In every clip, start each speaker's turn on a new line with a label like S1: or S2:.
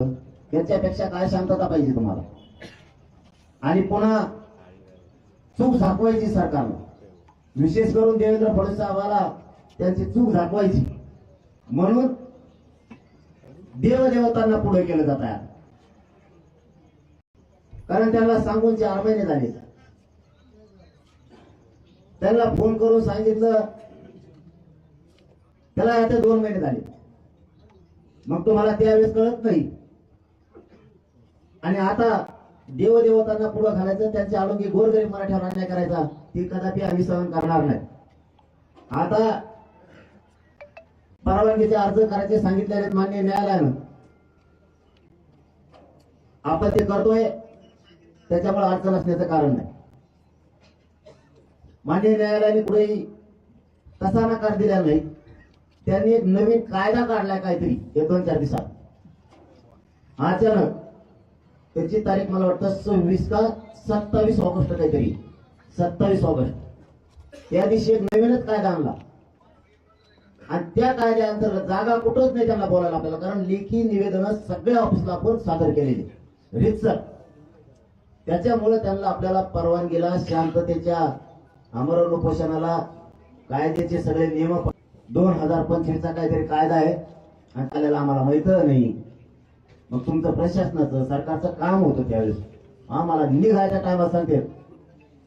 S1: याच्यापेक्षा काय शांतता पाहिजे तुम्हाला? आणि पुन्हा चूक झाकवायची सरकारनं विशेष करून देवेंद्र फडणवीस साहेबाला त्यांची चूक झाकवायची. म्हणून देवदेवतांना पुढे केलं जात आहे. कारण त्यांना सांगून चार महिने झाले. त्यांना फोन करून सांगितलं त्याला आता दोन महिने झाले. मग तुम्हाला त्यावेळेस कळत नाही. आणि आता देवदेवतांना पुढे घालायचं त्यांच्या आरोग्य गोरगरीब मराठ्यावर अन्याय करायचा ती कदापि आम्ही सहन करणार नाही. आता परवानगीचे अर्ज करायचे सांगितलेले आहेत मान्य न्यायालयानं. आपण ते करतोय त्याच्यामुळे अडचण असण्याचं कारण नाही. मान्य न्यायालयाने कुठेही तसा नकार दिला नाही. त्यांनी एक नवीन कायदा काढलाय काहीतरी एक दोन चार दिवसात. अचानक त्याची तारीख मला वाटतं सव्वीस का सत्तावीस ऑगस्ट काहीतरी. सत्तावीस ऑगस्ट. त्या दिवशी एक नवीनच कायदा आणला. आणि त्या कायद्याअंतर्गत जागा कुठंच नाही त्यांना बोलायला आपल्याला कारण लेखी निवेदन सगळ्या ऑफिसला आपण सादर केलेले. रितसर त्याच्यामुळे त्यांना आपल्याला परवानगीला शांततेच्या अमरण उपोषणाला कायद्याचे सगळे नियम दोन हजार पंचवीसचा काहीतरी कायदा आहे. आणि त्याला आम्हाला माहीत नाही. मग तुमचं प्रशासनाचं सरकारचं काम होतं त्यावेळेस. आम्हाला निघायच्या टायमात सांगते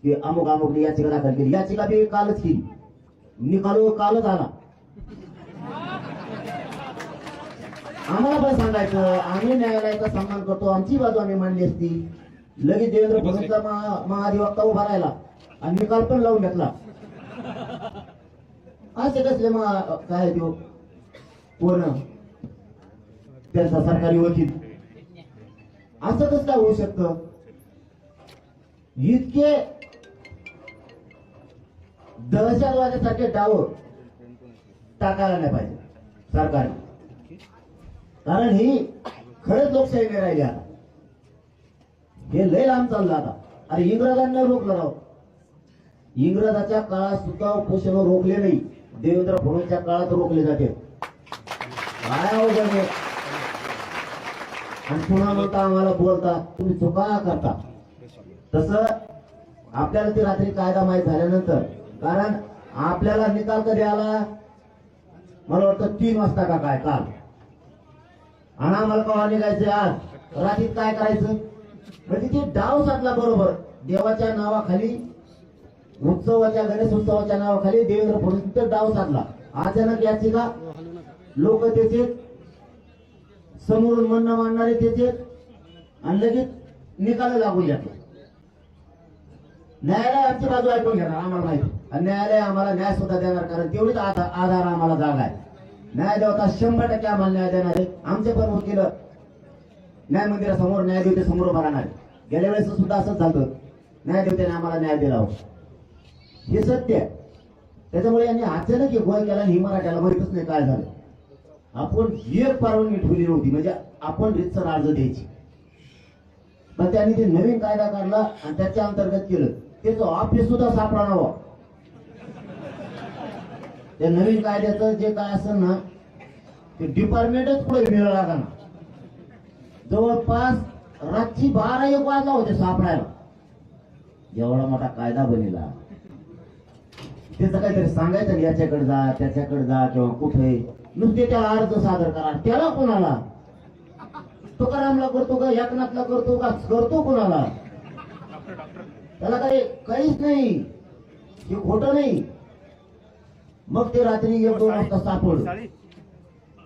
S1: की अमुक अमुक याचिका दाखल केली. याचिका बी कालच केली. निकाल कालच आला. आम्हाला पण सांगायचं आम्ही न्यायालयाचा सन्मान करतो आमची बाजू आम्ही मांडली असती. लगेच देवेंद्र फडणवीसचा महा- महाधिवक्ता उभा राहिला आणि निकाल पण लावून घेतला. असे कसले महा काय तो कोण त्यांचा सरकारी वकील. असं कसं काय होऊ शकत? इतके दहशतवादासारखे डाव टाकायला नाही पाहिजे सरकारने. कारण ही खरंच लोकशाही नाही राहिली आता. हे लय लांब चाललं आता. अरे इंग्रजांना रोखलं राव. इंग्रजाच्या काळात सुद्धा उपोषण रोखले नाही. देवेंद्र फडणवीसच्या काळात रोखले जाते. काय अवघड आहे? आणि पुन्हा म्हणता आम्हाला बोलता तुम्ही चुका करता. तस आपल्याला ती रात्री कायदा माहीत झाल्यानंतर कारण आपल्याला निकाल कधी आला? मला वाटतं तीन वाजता का काय काल. आणि आम्हाला कवा निघायचं आज? रात्रीत काय करायचं? म्हणजे ते डाव साधला बरोबर. देवाच्या नावाखाली उत्सवाच्या गणेश उत्सवाच्या नावाखाली देवेंद्र फडणवीस डाव साधला. अचानक याची का लोक त्याचे समोरून म्हणणं मांडणारे त्याचे आणि लगेच निकाल लागून घेतला न्यायालय आमची बाजू ऐकून घेणार आम्हाला माहिती. आणि न्यायालय आम्हाला न्याय सुद्धा देणार कारण तेवढीच आधार आधार आम्हाला जागा आहे. न्याय देवता शंभर टक्के आम्हाला न्याय देणार आहे. आमचे पण वकील न्याय मंदिरासमोर न्यायदेवते समोर उभा राहणार गेल्या वेळेस सुद्धा असंच झालं न्यायदेवतेने आम्हाला न्याय दिला हे सत्य आहे. त्याच्यामुळे यांनी अचानक एक गोय केला ही मराठ्याला माहितच नाही काय झालं. आपण एक परवानगी ठेवली नव्हती. म्हणजे आपण रितसर अर्ज द्यायची. पण त्यांनी ते नवीन कायदा काढला आणि त्याच्या अंतर्गत केलं. त्याचं ऑफिस सुद्धा सापडा नवा त्या नवीन कायद्याचं जे काय असेल ना ते डिपार्टमेंटच पुढे मिळाला लागा ना जवळपास रातची बारा एक वाजला होते सापडायला. एवढा मोठा कायदा बनेला. त्याचं काहीतरी सांगायचं याच्याकडे जा त्याच्याकडे जा किंवा कुठे. नुसते त्याला अर्ज सादर करा. त्याला कोणाला? तुकारामला करतो का? एकनाथला करतो का? करतो कोणाला? त्याला काही काहीच नाही. हे खोटं नाही. मग ते रात्री एक दोन वाजता सापड.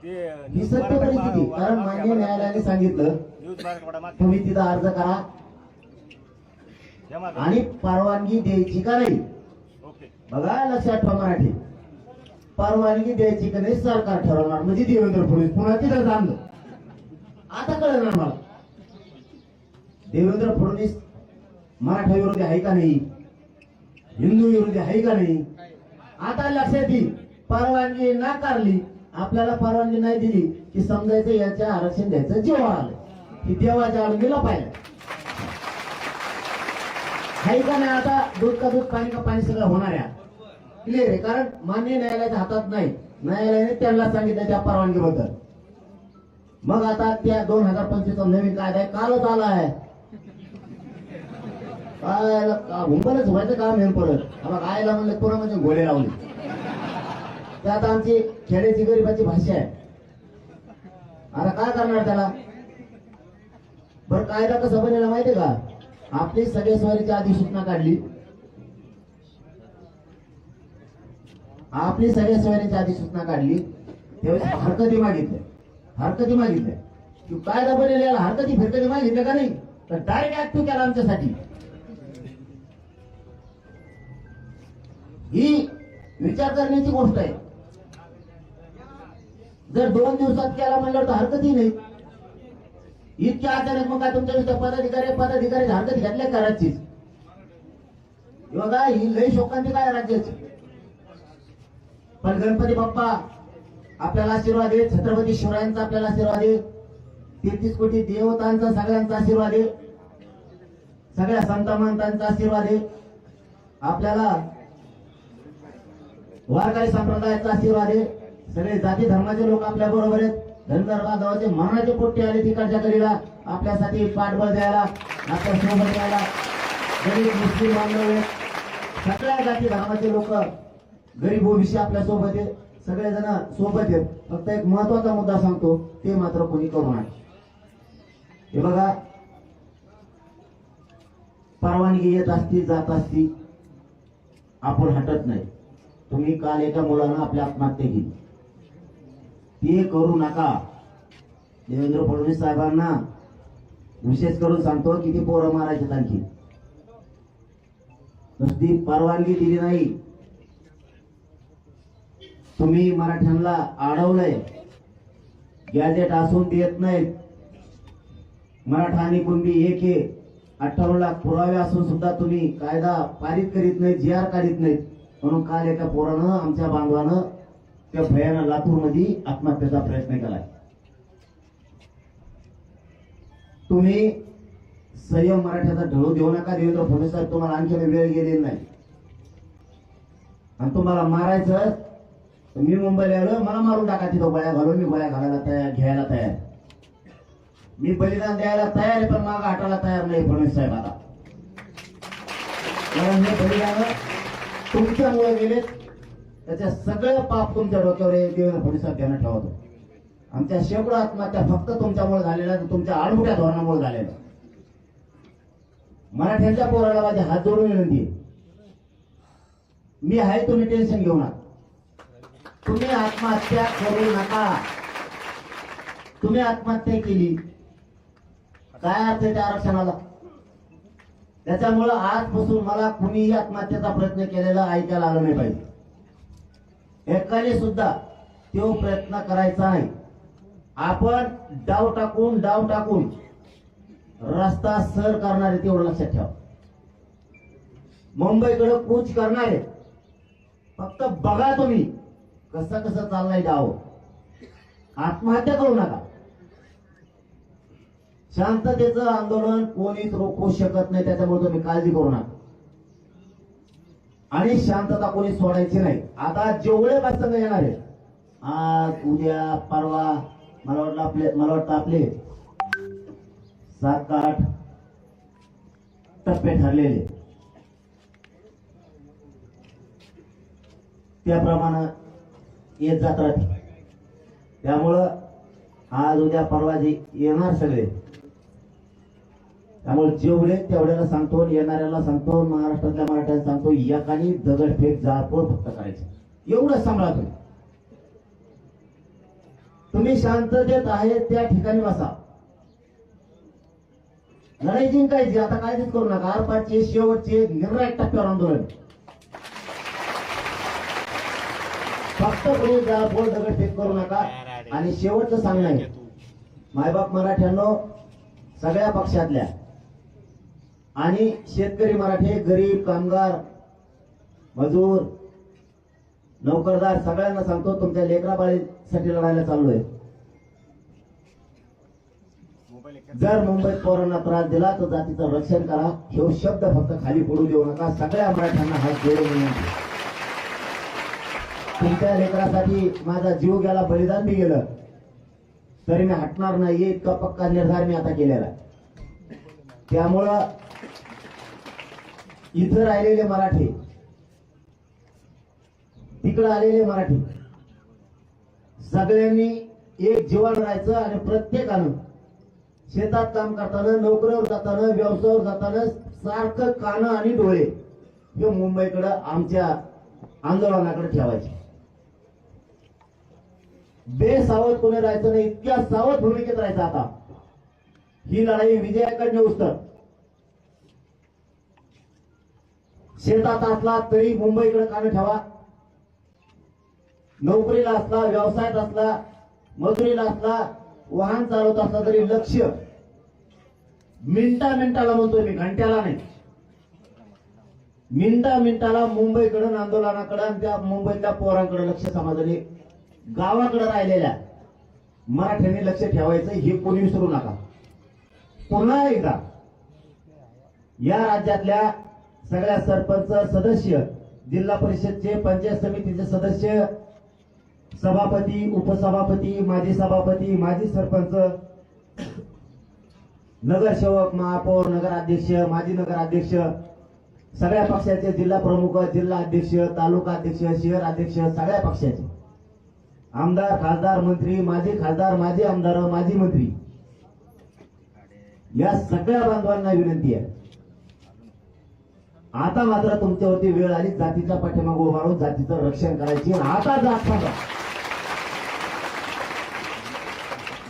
S1: ही सत्य परिस्थिती. कारण मान्य न्यायालयाने सांगितलं तुम्ही तिथं अर्ज करा. आणि परवानगी द्यायची का नाही? बघा लक्षात ठेवा मराठी परवानगी द्यायची का नाही सरकार ठरवणार. म्हणजे देवेंद्र फडणवीस पुन्हा तिथं जाणलं आता कळणार मला. देवेंद्र फडणवीस मराठा विरोधी आहे का नाही? हिंदू विरोधी आहे का नाही? आता लक्षात येईल. परवानगी नाकारली. आपल्याला परवानगी नाही दिली की समजायचं याच्या आरक्षण द्यायचं जेव्हा आलं. की देवाच्या आळंदीला पाहिलं. आहे का नाही आता दूध का दूध पाणी का पाणी सगळं होणार आहे क्लिअर आहे कारण मान्य न्यायालयाच्या हातात नाही. न्यायालयाने त्यांना सांगितलं त्या परवानगीबद्दल. मग आता त्या दोन हजार पंचवीसचा नवीन कायदा आहे. कालच आला आहे. काय हुंबरच व्हायचं काम हे परत. मग आयला म्हणलं पुरा म्हणजे घोडे लावले. त्यात आमची खेड्याची गरीबाची भाषा आहे. आता काय करणार त्याला? बरं कायदा कसं बनेला माहितीये का? आपली सगळे स्वारीची अधिसूचना काढली. आपली सगळ्या सगळ्यांची आधी सूचना काढली. त्यावेळेस हरकती मागितल्या. हरकती मागितल्या. की कायदा बनेल हरकती फिरकती मागितल्या का नाही? तर डायरेक्ट ऍक्टिव्ह केला आमच्यासाठी. ही विचार करण्याची गोष्ट आहे. जर दोन दिवसात केला म्हणलं तर हरकतही नाही. इतक्या अचानक मग काय तुमच्या विषय पदाधिकारी पदाधिकारी हरकत घेतल्या करायचीच बघा ही लय शोकांची काय राज्याची? पण गणपती बाप्पा आपल्याला आशीर्वाद दे. छत्रपती शिवरायांचा आपल्याला आशीर्वाद दे. तेहतीस कोटी देवतांचा सगळ्यांचा आशीर्वाद दे. सगळ्या संत महंतांचा आशीर्वाद दे. आपल्याला वारकरी संप्रदायाचा आशीर्वाद आहे सगळे जाती धर्माचे लोक आपल्या बरोबर आहेत. धनगर बांधवाचे मनाचे पोट्टे आले तिकडच्या करीला आपल्यासाठी पाठबळ द्यायला आपल्यासोबत द्यायला गरीब मुस्लिम बांधव आहेत. सगळ्या जाती धर्माचे लोक गरीब ओबीसी आपल्यासोबत आहे सगळेजण सोबत आहेत. फक्त एक महत्त्वाचा मुद्दा सांगतो ते मात्र कोणी करू नये. हे बघा परवानगी येत असती जात असती आपण हटत नाही. तुम्ही काल एका मुलानं आपली आत्महत्या केली. ते करू नका. देवेंद्र फडणवीस साहेबांना विशेष करून सांगतो किती पोरं मारायचे आणखी नुसती परवानगी दिली नाही. तुम्ही मराठ्यांना अडवलंय गॅजेट असून देत नाहीत. मराठा आणि कुणबी एक हे अठ्ठावन्न लाख पुरावे असून सुद्धा तुम्ही कायदा पारित करीत नाही जी आर काढीत नाहीत. म्हणून काल एका पोरानं आमच्या बांधवानं त्या भयानं लातूरमध्ये आत्महत्येचा प्रयत्न केलाय तुम्ही संयम मराठ्याचा ढळू देऊ नका देवेंद्र फडणवीस साहेब तुम्हाला आणखी वेळ गेलेली नाही. आणि तुम्हाला मारायचं मी मुंबईला आलो मला मारून टाका तिथं गोळ्या घालून मी गोळ्या घालायला तयार घ्यायला तयार. मी बलिदान द्यायला तयार आहे पण माग हटायला तयार नाही फडणवीस साहेब आता. कारण हे बलिदान तुमच्यामुळे गेले. त्याच्या सगळं पाप तुमच्या डोक्यावर देवेंद्र फडणवीस साहेब त्यांना ठेवतो आमच्या शेकडो आत्महत्या फक्त तुमच्यामुळे झालेल्या तुमच्या आडमुठ्या धोरणामुळे झालेल्या मराठ्यांच्या पोराला माझे हात जोडून विनंती आहे. मी आहे तुम्ही टेन्शन घेऊ नका. तुम्ही आत्महत्या करू नका. तुम्ही आत्महत्या केली. काय अर्थ आहे त्या आरक्षणाला? त्याच्यामुळं आजपासून मला कुणीही आत्महत्येचा प्रयत्न केलेला ऐकायला आलं नाही पाहिजे. एकाने सुद्धा तो प्रयत्न करायचा नाही. आपण डाव टाकून डाव टाकून रस्ता सर करणारे तेवढं लक्षात ठेवा. मुंबईकडे कूच करणारे. फक्त बघा तुम्ही. कसं कसं चाललंय डाव आत्महत्या करू नका. शांततेचं आंदोलन कोणीच रोखू शकत नाही त्याच्यामुळे तुम्ही काळजी करू नका. आणि शांतता कोणी सोडायची नाही. आता जेवढे प्रसंग येणार आहे आज उद्या परवा मला वाटलं आपले मला वाटतं आपले सात आठ टप्पे ठरलेले. त्याप्रमाणे येत जात राहते त्यामुळं आज उद्या परवा जे येणार सगळे त्यामुळे जेवढे तेवढ्याला सांगतो येणाऱ्याला सांगतो महाराष्ट्रातल्या मराठ्याला सांगतो एकाने दगडफेक जाळपोळ फक्त करायची. एवढं सांभाळा तुम्ही. तुम्ही शांततेत आहे त्या ठिकाणी बसा. लढाई जिंकायची आता काळजीच करू नका. आरपारचे शेवटचे निर्णायक टप्प्यावर आंदोलन फक्त कोणी जाळपोळ दगडफेक करू नका. आणि शेवटचं सांगणं आहे मायबाप मराठ्यांनो सगळ्या पक्षातल्या आणि शेतकरी मराठे गरीब कामगार मजूर नोकरदार सगळ्यांना सांगतो तुमच्या लेकराबाळीसाठी लढायला चाललोय. जर मुंबईत पोरांना त्रास दिला तर जातीचं रक्षण करा. हे शब्द फक्त खाली पडू देऊ नका. सगळ्या मराठ्यांना हात जोडून विनंती. तुमच्या लेकरासाठी माझा जीव गेला बलिदान बी गेलं. तरी मी हटणार नाही इतका पक्का निर्धार मी आता केलेला त्यामुळं इथं राहिलेले मराठी तिकडं आलेले मराठी सगळ्यांनी एक जीवन राहायचं आणि प्रत्येकानं शेतात काम करताना नोकरीवर जाताना व्यवसायावर जाताना सारखं कानं आणि डोळे हे मुंबईकडं आमच्या आंदोलनाकडे ठेवायचे. बेसावध कोणी राहायचं नाही इतक्या सावध भूमिकेत राहायचं आता. ही लढाई विजयाकडे नेऊस शेतात असला तरी मुंबईकडे कान ठेवा. नोकरीला असला व्यवसायात असला मजुरीला असला वाहन चालवत असला तरी लक्ष. मिनटा मिनटाला म्हणतोय मी घंट्याला नाही. मिनटा मिनटाला मुंबईकडून आंदोलनाकडे आणि त्या मुंबईतल्या पोरांकडे लक्ष समाजाने गावाकडे राहिलेल्या मराठ्यांनी लक्ष ठेवायचं हे कोणी विसरू नका. पुन्हा एकदा या राज्यातल्या सगळ्या सरपंच सदस्य जिल्हा परिषदचे पंचायत समितीचे सदस्य सभापती उपसभापती माजी सभापती माजी सरपंच नगरसेवक महापौर नगराध्यक्ष माजी नगराध्यक्ष सगळ्या पक्षाचे जिल्हा प्रमुख जिल्हा अध्यक्ष तालुका अध्यक्ष शहर अध्यक्ष सगळ्या पक्षाचे. आमदार खासदार मंत्री माजी खासदार माजी आमदार माजी मंत्री. या सगळ्या बांधवांना विनंती आहे. आता मात्र तुमच्यावरती वेळ आली जातीच्या पाठीमाग उभारून जातीचं रक्षण करायची आता जात सांगा.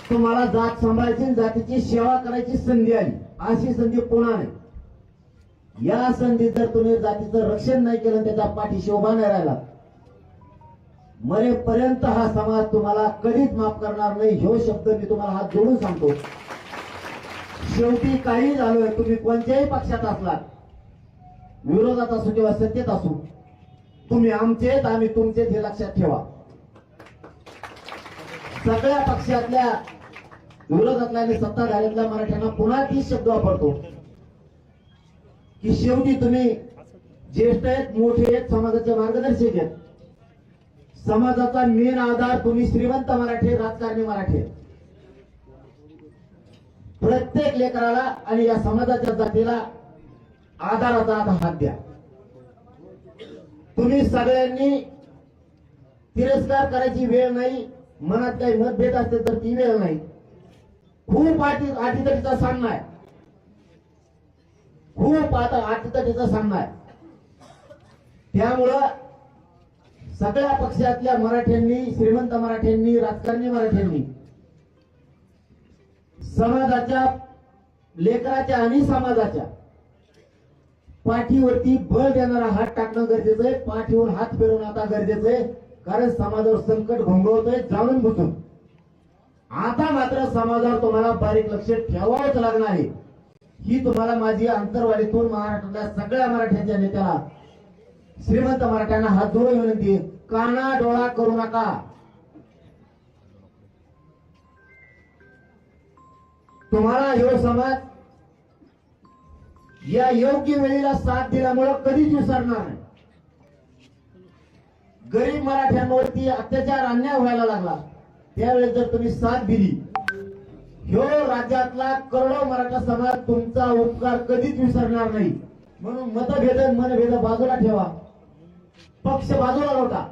S1: तुम्हाला जात सांभाळायची जातीची सेवा करायची संधी आली. अशी संधी पुन्हा नाही. या संधीत जर तुम्ही जातीचं रक्षण नाही केलं त्याच्या पाठीशी उभा नाही राहिला मरेपर्यंत हा समाज तुम्हाला कधीच माफ करणार नाही. ह्यो शब्द मी तुम्हाला हात जोडून सांगतो. शेवटी काही झालं तुम्ही कोणत्याही पक्षात असलात विरोधात असू किंवा सत्तेत असू तुम्ही आमचेत आम्ही तुमचेत हे लक्षात ठेवा. सगळ्या पक्षातल्या विरोधातल्या आणि सत्ताधाऱ्यातल्या मराठ्यांना पुन्हा तीच शब्द वापरतो. की शेवटी तुम्ही ज्येष्ठ आहेत मोठे आहेत समाजाचे मार्गदर्शक आहेत. समाजाचा मेन आधार तुम्ही श्रीमंत मराठी राजकारणी मराठी. प्रत्येक लेकराला आणि या समाजाच्या जातीला आधाराचा आता हात द्या. तुम्ही सगळ्यांनी तिरस्कार करायची वेळ नाही मनात काही मतभेद असते तर ती वेळ नाही. खूप आटी आटीतटीचा सामना आहे. खूप आता आटीतटीचा सामना आहे. त्यामुळं सगळ्या पक्षातल्या मराठ्यांनी श्रीमंत मराठ्यांनी राजकारणी मराठ्यांनी समाजाच्या लेकराच्या आणि समाजाच्या पाठीवरती बळ देणारा हात टाकणं गरजेचं आहे. पाठीवर हात फिरवणं आता गरजेचं आहे. कारण समाजावर संकट घोंगवतोय जाणून बुजून. आता मात्र समाजावर तुम्हाला बारीक लक्ष ठेवावंच लागणार आहे. ही तुम्हाला माझी अंतरवालीतून महाराष्ट्रातल्या सगळ्या मराठ्यांच्या नेत्याला श्रीमंत मराठ्यांना हात जोडून विनंती काना डोळा करू नका. तुम्हाला हे समाज या योग्य वेळेला साथ दिल्यामुळं कधीच विसरणार नाही. गरीब मराठ्यांवरती अत्याचार अन्याय व्हायला लागला त्यावेळेस जर तुम्ही साथ दिली ह्यो राज्यातला करोडो मराठा समाज तुमचा उपकार कधीच विसरणार नाही. म्हणून मतभेद आणि मनभेद बाजूला ठेवा. पक्ष बाजूला होता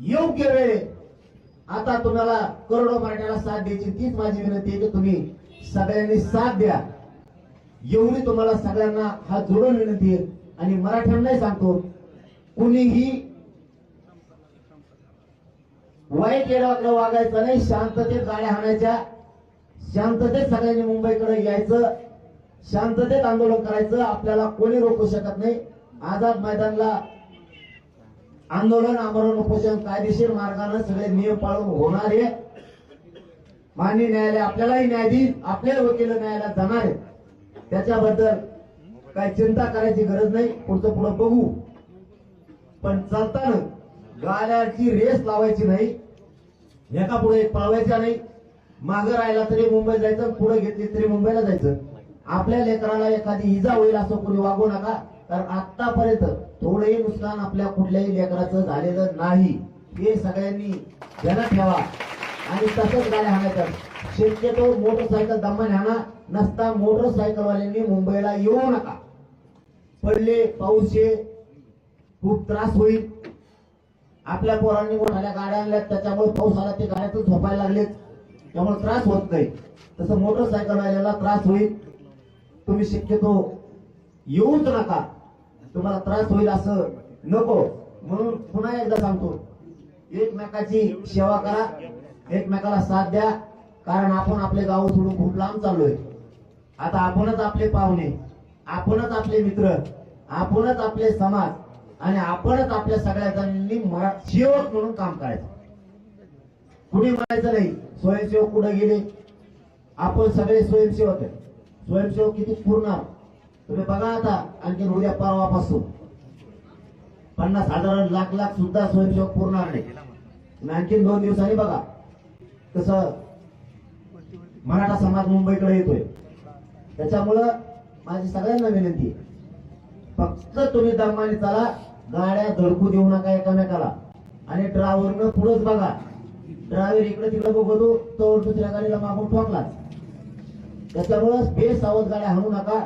S1: योग्य वेळे आता तुम्हाला करोडो मराठ्याला साथ द्यायची तीच माझी विनंती आहे की तुम्ही सगळ्यांनी साथ द्या. एवढी तुम्हाला सगळ्यांना हात जोडून विनंती आहे. आणि मराठ्यांनाही सांगतो कुणीही वाईट येडाकडे वागायचं नाही शांततेत गाड्या हाणायच्या शांततेत सगळ्यांनी मुंबईकडे यायचं शांततेत आंदोलन करायचं आपल्याला कोणी रोखू शकत नाही. आझाद मैदानला आंदोलन आमरण उपोषण कायदेशीर मार्गाने सगळे नियम पाळून होणार आहे. माननीय न्यायालय आपल्यालाही न्याय देईल आपले वकील न्यायालयात जाणार त्याच्याबद्दल काही चिंता करायची गरज नाही. पुढचं पुढं बघू. पण चालताना गाड्याची रेस लावायची नाही. एका पुढे एक पळवायचा नाही. मागं राहिला तरी मुंबई जायचं पुढे घेतली तरी मुंबईला जायचं. आपल्या लेकराला एखादी इजा होईल असं कोणी वागू नका. कारण आतापर्यंत थोडंही नुकसान आपल्या कुठल्याही लेकराचं झालेलं नाही. हे सगळ्यांनी ध्यानात ठेवा. आणि तसंच गाड्या हाणायचं. शक्यतो मोटरसायकल दमाने हाणा नसता मोटरसायकलवाल्यांनी मुंबईला येऊ नका. पडले पाऊस ये खूप त्रास होईल. आपल्या पोरांनी मोठ्या गाड्या आणल्या त्याच्यामुळे पाऊस आला ते गाड्यातून झोपायला लागलेत. त्यामुळे त्रास होत नाही. तसं मोटरसायकलवाल्याला त्रास होईल. तुम्ही शक्यतो येऊच नका. तुम्हाला त्रास होईल असं नको. म्हणून पुन्हा एकदा सांगतो एकमेकाची सेवा करा एकमेकाला साथ द्या. कारण आपण आपले गाव सोडून खूप लांब चाललोय. आता आपणच आपले पाहुणे आपणच आपले मित्र आपणच आपले समाज आणि आपणच आपल्या सगळ्या जणांनी सेवक म्हणून काम करायचं. कुणी म्हणायचं नाही स्वयंसेवक कुठे गेले? आपण सगळे स्वयंसेवक आहे स्वयंसेवक किती पूर्ण? तुम्ही बघा आता आणखी उद्या परवापासून. पन्नास हजार लाख लाख सुद्धा स्वयंसेवक पुरणार नाही. आणखीन दोन दिवसांनी बघा. कसं मराठा समाज मुंबईकडे येतोय. त्याच्यामुळं माझी सगळ्यांना विनंती फक्त तुम्ही दमाने चला गाड्या धडकू देऊ नका एकामेकाला. आणि ड्रायव्हरनं पुढंच बघा. ड्रायव्हर इकडे तिकडे बघतो तो दुसऱ्या गाडीला मागून ठोकलाच. त्याच्यामुळं बेसावध गाड्या हाणू नका.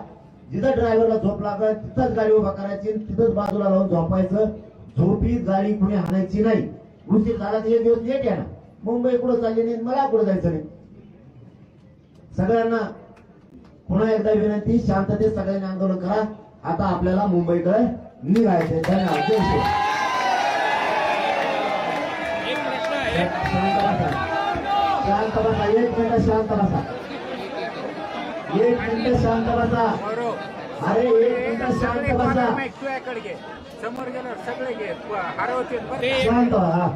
S1: जिथं ड्रायव्हरला झोप लागत तिथंच गाडी उभा करायची तिथंच बाजूला लावून झोपायचं. झोपीत गाडी कुणी हाणायची नाही. उशीर झाला तर एक दिवस लेट आहे ना मुंबई कुठं चालली नाही मला कुठं जायचं नाही. सगळ्यांना पुन्हा एकदा विनंती शांततेत सगळ्यांनी आंदोलन करा. आता आपल्याला मुंबईकडे निघायचंय. धन्यवाद. जय श्री शांत बसा. एक मिनिट शांत बसा. एक मिनिट शांत बसा. अरे एक मिनिट शांत बसा.
S2: तुझ्याकडे घे. समोर गेल्यावर सगळे घे. हरवतील बरं
S3: ते
S1: शांत व्हा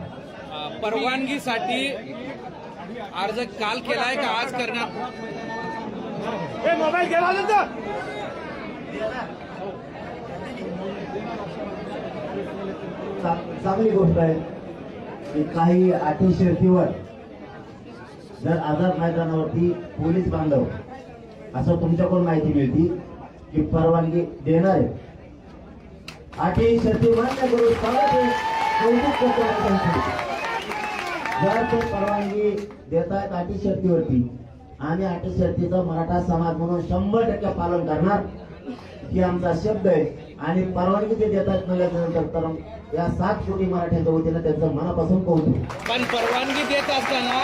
S3: परवानगीसाठी अर्ज काल केलाय का आज करणार?
S2: मोबाईल घे वाजून जा.
S1: चा- चांगली गोष्ट आहे की काही अटी शर्तीवर जर आझाद मैदानावरती पोलीस बांधव असं तुमच्याकडून माहिती मिळती की परवानगी देणार आहे. अटी शर्ती मान्य कौतुक करतो जर ते परवानगी देत आहेत अटी शर्तीवरती आम्ही अटी शर्तीचं मराठा समाज म्हणून शंभर टक्के पालन करणार ही आमचा शब्द आहे. आणि परवानगी ते देतात नंतर तर या सात कोटी मराठ्यांच्या वतीनं त्यांचं मनापासून कौतुक.
S3: पण परवानगी देत असताना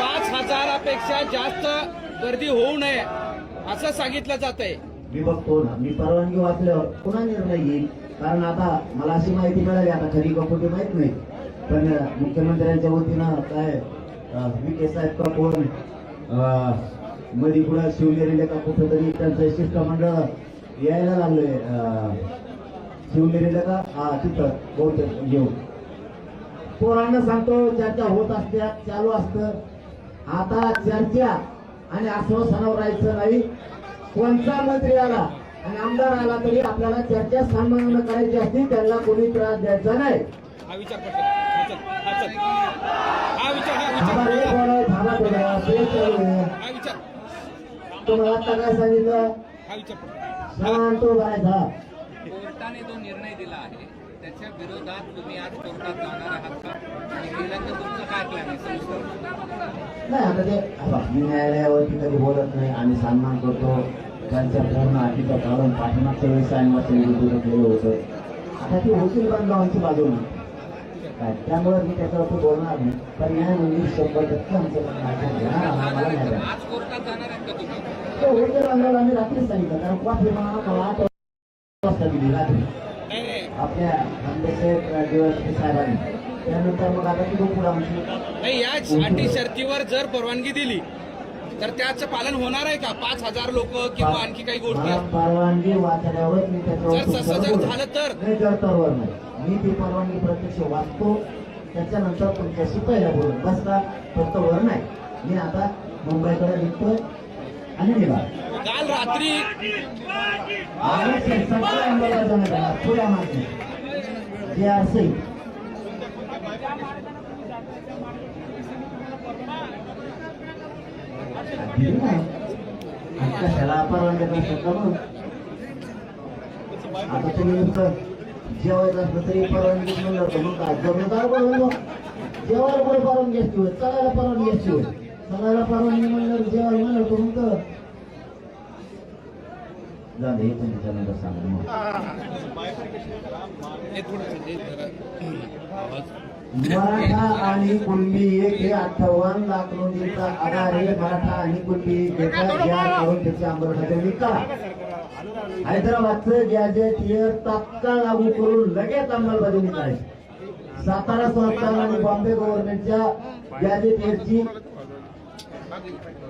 S3: पाच हजारापेक्षा जास्त गर्दी होऊ नये असं सांगितलं जात आहे
S1: मी बघतो ना मी परवानगी वाचल्यावर पुन्हा निर्णय घेईल कारण आता मला अशी माहिती मिळाली आता खरी कपोटी माहीत नाही. पण मुख्यमंत्र्यांच्या वतीनं काय अं, विखे साहेब का कोण अं, मध्ये पुढे शिवनेरीला का कुठं तरी त्यांचं शिष्टमंडळ यायला लागलंय शिवनेरीला का? हा तिथं बहुतेक येऊन. पोरांना सांगतो चर्चा होत असत्या चालू असतं. आता चर्चा आणि आश्वासनावर राहायचं नाही कोणता मंत्री आला आणि आमदार आला तरी आपल्याला चर्चा सन्मानानं करायची असती त्यांना कोणी त्रास द्यायचा नाही
S3: हा. हा हा. हा हा. हा
S1: तुम्हाला आता काय सांगितलं
S3: हा.
S1: शांत राहायचा
S4: कोर्टाने जो निर्णय दिला आहे त्याच्या विरोधात तुम्ही आज कोर्टात जाणार आहात का? आणि गेल्यानंतर तुमचं काय प्लॅन आहे? सविस्तर
S1: नाही आता ते आता मी न्यायालयावरती कधी बोलत नाही. आम्ही सन्मान करतो. त्यांच्या पूर्ण अटीचं पालन पाठीमागच्या वेळेस आम्ही केलं होतं. आता ती वकील बांधवांची बाजू नाही. काय? त्यामुळे मी त्याच्यावरती बोलणार नाही. पण या म्हणजे शंभर टक्के आमचं.
S4: आज कोर्टात जाणार आहेत का तुम्ही?
S1: तो वकील बांधवाला आम्ही रात्रीच सांगितलं कारण कॉफी मला आठ वाजता दिली रात्री. आपल्या आंबेसाहेब दिवस साहेबांनी त्यानंतर मग आता ती पुढे
S3: नाही याच अटी शर्तीवर जर परवानगी दिली तर त्याचं पालन होणार आहे का? पाच हजार लोक किंवा आणखी काही गोष्टी?
S1: मला परवानगी वाचल्यावर मी त्याच्यावर
S3: जर तसं जर
S1: बोलेन.
S3: झालं तर?
S1: नाही जर नाही. मी ती परवानगी प्रत्यक्ष वाचतो. त्याच्यानंतर तुमच्याशी पहिला बोलून बसता फक्त वर नाही. मी आता मुंबईकडे निघतोय आणि निघा
S3: काल रात्री
S1: कशाला परवानगी आता तुम्ही नुसतं जेवायचं असलं तरी परवानगी म्हणलं तर मग काय जमीनदार बनवलो जेवायला कोणी परवानगी असते. चालायला परवानगी असते. चालायला परवानगी म्हणलं जेवायला म्हणलं तर मग हे. पण त्याच्यानंतर सांगा
S3: आवाज.
S1: मराठा आणि कुणबी एक हे अठ्ठावन्न लाख नोंदीचा आधार आहे मराठा आणि कुणबी करून त्याची अंमलबजावणी करा हैदराबादचं गॅजेट हे तात्काळ लागू करून लगेच अंमलबजावणी करायची. सातारा संस्थान आणि बॉम्बे गव्हर्नमेंटच्या गॅजेट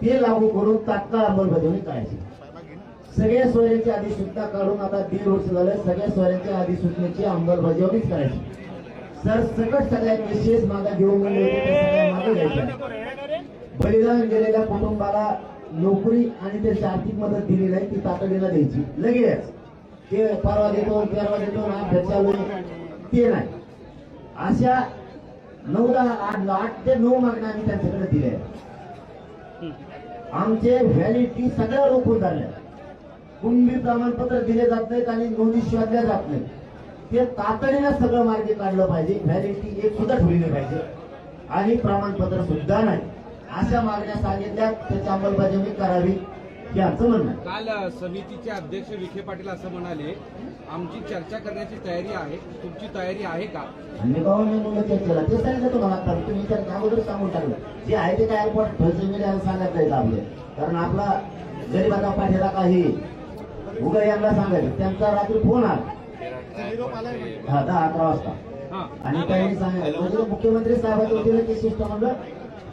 S1: ते लागू करून तात्काळ अंमलबजावणी करायची. सगळ्या सोयऱ्यांची अधिसूचना काढून आता दीड वर्ष झालं सगळ्या सोयऱ्यांच्या अधिसूचनेची अंमलबजावणीच करायची. सर सकट सगळ्यात विशेष मागा घेऊन मागे घ्यायच्या बलिदान गेलेल्या कुटुंबाला नोकरी आणि त्याची आर्थिक मदत दिली नाही ती तातडीला द्यायची. लगेच. ते परवा देतो परवा देतो ना चालू ते नाही. अशा नऊ दहा आठ आठ ते नऊ मागण्या आम्ही त्यांच्याकडे दिल्या. आमचे व्हॅलिडिटी सगळ्या रोखून झाल्या कुणबी प्रमाणपत्र दिले जात नाहीत आणि नोंदी शोधल्या जात नाहीत. ते तातडीनं सगळं मार्गी काढलं पाहिजे. व्हॅलिडिटी एक सुद्धा ठेवली नाही पाहिजे. आणि प्रमाणपत्र सुद्धा नाही. अशा मागण्या सांगितल्या त्याची अंमलबजावणी करावी हे आमचं म्हणणं
S3: काल समितीचे अध्यक्ष विखे पाटील असं म्हणाले आमची चर्चा करण्याची तयारी आहे. तुमची तयारी आहे का?
S1: आणि भावाने मुलं चर्चेला ते सांगितलं तुम्हाला आता. तुम्ही तर अगोदर सांगून टाकलं. जे आहे ते काय मीडियाला सांगत जायचं आपलं. कारण आपला गरीबाचा पाठीला काही उगा यांना सांगायचं. त्यांचा रात्री फोन आला. हा दहा अकरा वाजता.
S3: हा.
S1: आणि त्यांनी सांगितलं म्हणजे मुख्यमंत्री साहेबांचं दिलं की शिष्टमंडळ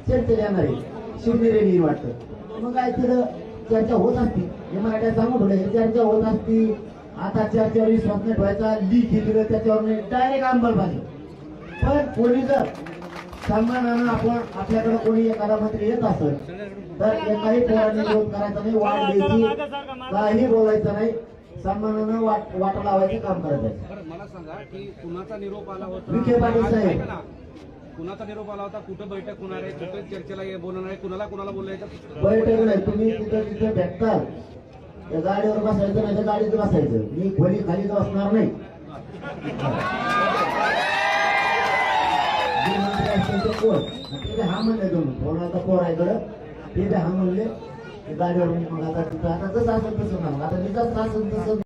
S1: चर्चेला येणार आहे. शिवनेरी येईल वाटतं. मग काय तिथं चर्चा होत असती. हे मराठ्यात सांगून ठेवलं हे चर्चा होत असती. आता चर्चा विश्वास नाही ठेवायचा. लीक दिलं त्याच्यावर डायरेक्ट अंमलबजावणी. पण कोणी जर सन्मानानं आपण आपल्याकडे कोणी एखादा मंत्री येत असेल तर एकाही पोराने विरोध करायचा नाही वाट द्यायची काही बोलायचं नाही. सन्मानानं वाट वाट लावायचं काम करायचं.
S3: बरं मला सांगा की कुणाचा निरोप आला होता?
S1: विखे पाटील साहेब.
S3: ऐका ना. कुणाचा निरोप आला होता? कुठं बैठक होणार आहे? कुठं चर्चेला ये- बोलणार आहे? कुणाला कुणाला बोलायचं?
S1: बैठक नाही तुम्ही तिथं तिथं भेटताल त्या गाडीवर बसायचं नाही तर गाडीत बसायचं. मी खोली खाली तर बसणार नाही. कोण? ते हा म्हणले दोन. कोणाचा पोर आहे कडं तिथे हा म्हणले गाडीवर मग आता तिथं आता जसं असेल तसं ना आता तिथं असेल तसं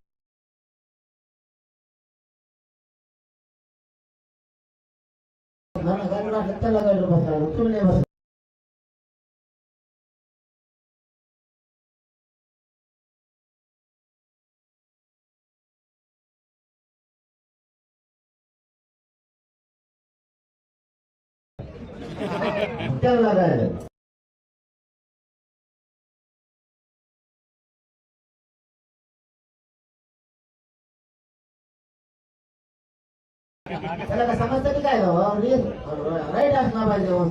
S1: त्याला काय समजतं की काय? राईट असणार पाहिजे हो.